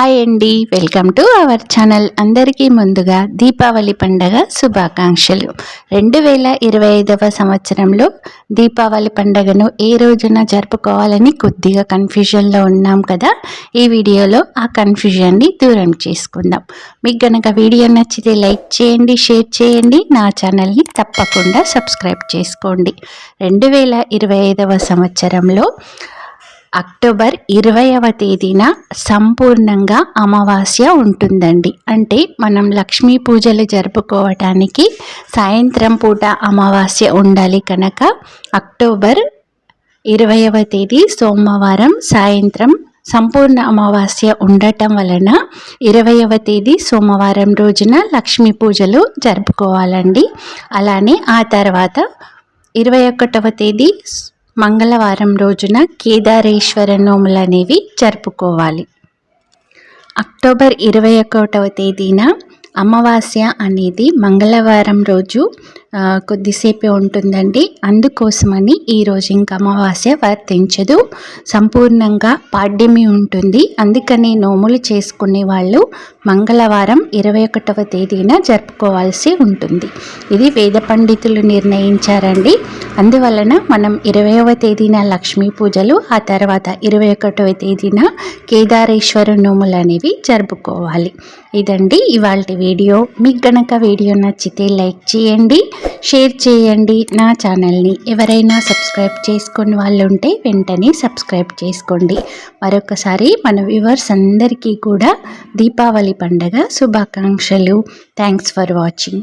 Hi అండి. Welcome to our channel. అందరికీ ముందుగా దీపావళి పండగ శుభాకాంక్షలు. రెండు వేల ఇరవై ఐదవ సంవత్సరంలో దీపావళి పండగను ఏ రోజున జరుపుకోవాలని కొద్దిగా కన్ఫ్యూజన్లో ఉన్నాం కదా? ఈ వీడియోలో ఆ కన్ఫ్యూజన్ని దూరం చేసుకుందాం. మీకు గనక వీడియో నచ్చితే లైక్ చేయండి షేర్ చేయండి నా ఛానల్ని తప్పకుండా సబ్స్క్రైబ్ చేసుకోండి. రెండు వేల ఇరవై ఐదవ సంవత్సరంలో అక్టోబర్ ఇరవైవ తేదీన సంపూర్ణంగా అమావాస్య ఉంటుందండి. అంటే మనం లక్ష్మీ పూజలు జరుపుకోవటానికి సాయంత్రం పూట అమావాస్య ఉండాలి కనుక అక్టోబర్ ఇరవైవ తేదీ సోమవారం సాయంత్రం సంపూర్ణ అమావాస్య ఉండటం వలన ఇరవైవ తేదీ సోమవారం రోజున లక్ష్మీ పూజలు జరుపుకోవాలండి. అలానే ఆ తర్వాత ఇరవై ఒకటవ తేదీ మంగళవారం రోజున కేదారేశ్వర నోములు అనేవి జరుపుకోవాలి. అక్టోబర్ ఇరవై ఒకటవ తేదీన అమావాస్య అనేది మంగళవారం రోజు కొద్దిసేపే ఉంటుందండి. అందుకోసమని ఈరోజు ఇంకా అమావాస్య వర్తించదు. సంపూర్ణంగా పాడ్యమి ఉంటుంది. అందుకని నోములు చేసుకునే వాళ్ళు మంగళవారం ఇరవై ఒకటవ తేదీన జరుపుకోవాల్సి ఉంటుంది. ఇది వేద పండితులు నిర్ణయించారండి. అందువలన మనం ఇరవైవ తేదీన లక్ష్మీ పూజలు ఆ తర్వాత ఇరవై ఒకటవ తేదీన కేదారేశ్వర నోములు అనేవి జరుపుకోవాలి. ఇదండి ఇవాళ వీడియో. మీకు గనక వీడియో నచ్చితే లైక్ చేయండి. షేర్ చేయండి నా ఛానల్ని. ఎవరైనా సబ్స్క్రైబ్ చేసుకుని వాళ్ళు ఉంటే వెంటనే సబ్స్క్రైబ్ చేసుకోండి. మరొకసారి మన వ్యూవర్స్ అందరికీ కూడా దీపావళి పండగ శుభాకాంక్షలు. Thanks for watching.